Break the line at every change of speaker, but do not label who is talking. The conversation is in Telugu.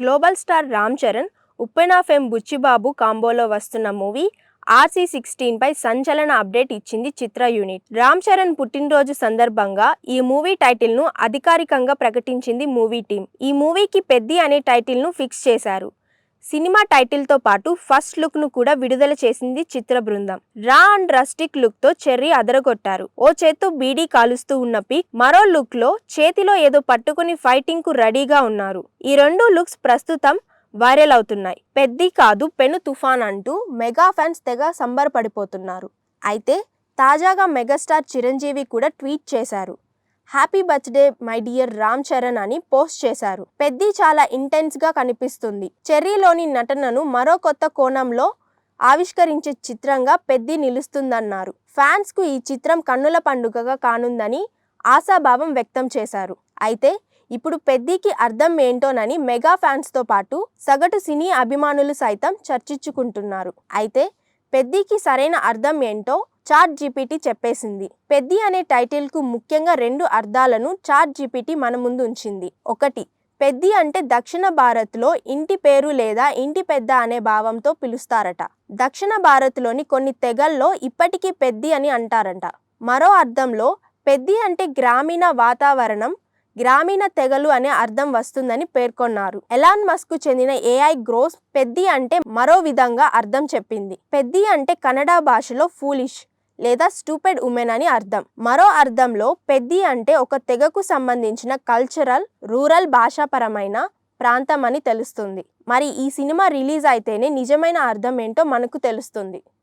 Global star Ram Charan Uppena fame Buchibabu కాంబోలో వస్తున్న మూవీ ఆర్సీ సిక్స్టీన్ పై సంచలన అప్డేట్ ఇచ్చింది చిత్ర యూనిట్. రామ్ చరణ్ పుట్టినరోజు సందర్భంగా ఈ మూవీ టైటిల్ను అధికారికంగా ప్రకటించింది మూవీ టీం ఈ మూవీకి పెద్ది అనే టైటిల్ను ఫిక్స్ చేశారు. సినిమా టైటిల్తో పాటు ఫస్ట్ లుక్ను కూడా విడుదల చేసింది చిత్ర బృందం. రా అండ్ రస్టిక్ లుక్తో చెర్రీ అదరగొట్టారు. ఓ చేత్తో బీడీ కాలుస్తూ ఉన్న పిక్ మరో లుక్లో చేతిలో ఏదో పట్టుకుని ఫైటింగ్కు రెడీగా ఉన్నారు. ఈ రెండు లుక్స్ ప్రస్తుతం వైరల్ అవుతున్నాయి. పెద్ది కాదు పెను తుఫాన్ అంటూ మెగా ఫ్యాన్స్ తెగ సంబరపడిపోతున్నారు. అయితే తాజాగా మెగాస్టార్ చిరంజీవి కూడా ట్వీట్ చేశారు. Happy birthday my dear Ram Charan అని పోస్ట్ చేశారు. పెద్ది చాలా ఇంటెన్స్గా కనిపిస్తుంది. చెర్రీలోని నటనను మరో కొత్త కోణంలో ఆవిష్కరించే చిత్రంగా పెద్ది నిలుస్తుందన్నారు. ఫ్యాన్స్కు ఈ చిత్రం కన్నుల పండుగగా కానుందని ఆశాభావం వ్యక్తం చేశారు. అయితే ఇప్పుడు పెద్దికి అర్థం ఏంటోనని మెగా ఫ్యాన్స్తో పాటు సగటు సినీ అభిమానులు సైతం చర్చించుకుంటున్నారు. అయితే పెద్దికి సరైన అర్థం ఏంటో చాట్ జీపీటీ చెప్పేసింది. పెద్ది అనే టైటిల్కు ముఖ్యంగా రెండు అర్థాలను చాట్ జీపీటీ మన ముందు ఉంచింది. ఒకటి పెద్ది అంటే దక్షిణ భారత్లో ఇంటి పేరు లేదా ఇంటి పెద్ద అనే భావంతో పిలుస్తారట. దక్షిణ భారత్లోని కొన్ని తెగల్లో ఇప్పటికీ పెద్ది అని అంటారంట. మరో అర్థంలో పెద్ది అంటే గ్రామీణ వాతావరణం గ్రామీణ తెగలు అనే అర్థం వస్తుందని పేర్కొన్నారు. ఎలాన్ మస్క్ చెందిన ఏఐ గ్రోస్ పెద్ది అంటే మరో విధంగా అర్థం చెప్పింది. పెద్ది అంటే కన్నడ భాషలో ఫూలిష్ లేదా స్టూపెడ్ ఉమెన్ అని అర్థం. మరో అర్థంలో పెద్ది అంటే ఒక తెగకు సంబంధించిన కల్చరల్ రూరల్ భాషాపరమైన ప్రాంతం అని తెలుస్తుంది. మరి ఈ సినిమా రిలీజ్ అయితేనే నిజమైన అర్థం ఏంటో మనకు తెలుస్తుంది.